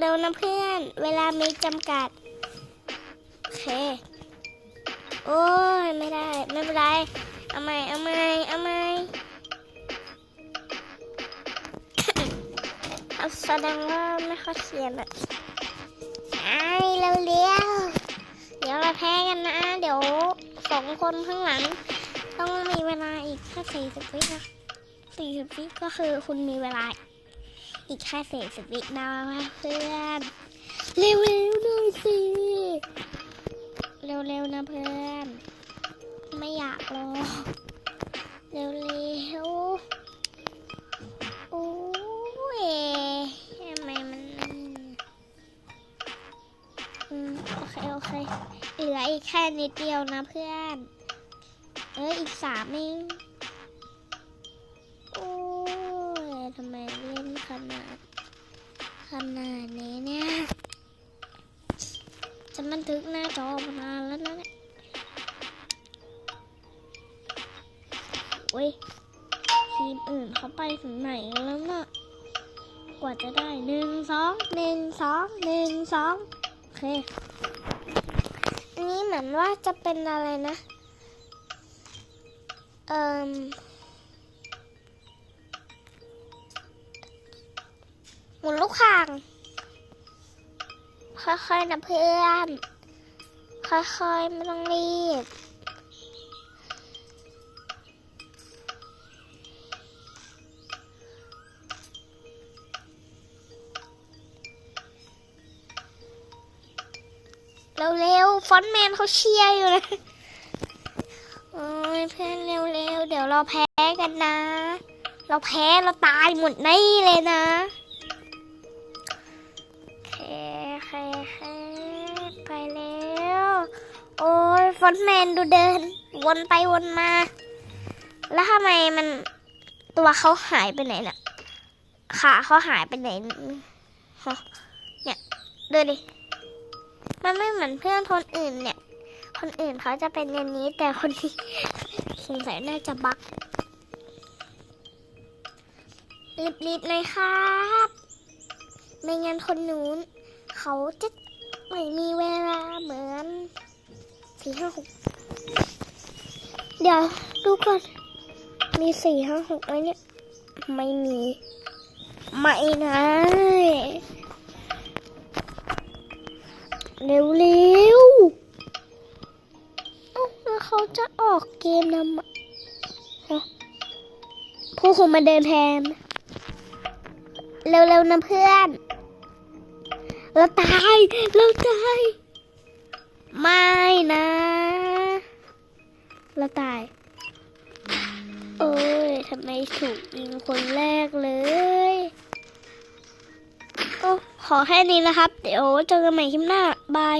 เร็วๆนะเพื่อน เวลามีจำกัด โอเค โอ้ย ไม่ได้ ไม่เป็นไร เอาใหม่ เอาใหม่ เอาใหม่ เอาแสดงว่าไม่ค่อยเขียนอะไอ้เร็วเร็วเดี๋ยวเราแพ้กันนะ เดี๋ยวสองคนข้างหลัง ต้องมีเวลาอีกแค่สี่สิบวินะสี่สิบวิก็คือคุณมีเวลา อีกแค่สี่สิบวินะเพื่อน เร็วๆหน่อยสิ เร็วๆนะเพื่อน ไม่อยากรอ เร็วๆ โอ้ยทำไมมันอืมโอเคโอเค เหลืออีกแค่นิดเดียวนะเพื่อน เอ้ยอีกสามเอง นาดนี้เนี่ยจะบันทึกหน้าจอมานานแล้วนะเนี่ยโอ้ยทีมอื่นเขาไปถึงไหนแล้วเน่ะกว่าจะได้หนึ่งสองหนึ่งสองหนึ่งสองโอเค อันนี้เหมือนว่าจะเป็นอะไรนะ เอ่ม มุนลูกข่าง ค่อยๆนะเพื่อน ค่อยๆ ไม่ต้องรีบเร็วๆฟอนต์แมนเขาเชียร์อยู่นะโอ้ยเพื่อนเร็วๆ เดี๋ยวเราแพ้กันนะ เราแพ้เราตายหมดนี่เลยนะ เคโอเคไปแล้ว โอ้ยฟอนแมนดูเดิน วนไปวนมา แล้วทำไมมันตัวเขาหายไปไหนน่ะขาเขาหายไปไหนเนี่ยดูดิมันไม่เหมือนเพื่อนคนอื่นเนี่ย คนอื่นเขาจะเป็นอย่างนี้ แต่คนนี้สงสัยน่าจะบักรีบๆเลยครับ ไม่งั้นคนนู้น เขาจะไม่มีเวลาเหมือนสี่ห้าหกเดี๋ยวดูก่อนมีสี่ห้าหกไหมเนี่ยไม่มี ไม่นะเร็วเร็วๆเอ้าแล้วเขาจะออกเกมนำอะฮะผู้คุมมาเดินแทน เร็วๆนะเพื่อน เราตายเราตายไม่นะ เราตาย โอ้ยทำไมถูกยิงคนแรกเลยโอ้ขอแค่นี้นะครับ เดี๋ยวเจอกันใหม่คลิปหน้า บาย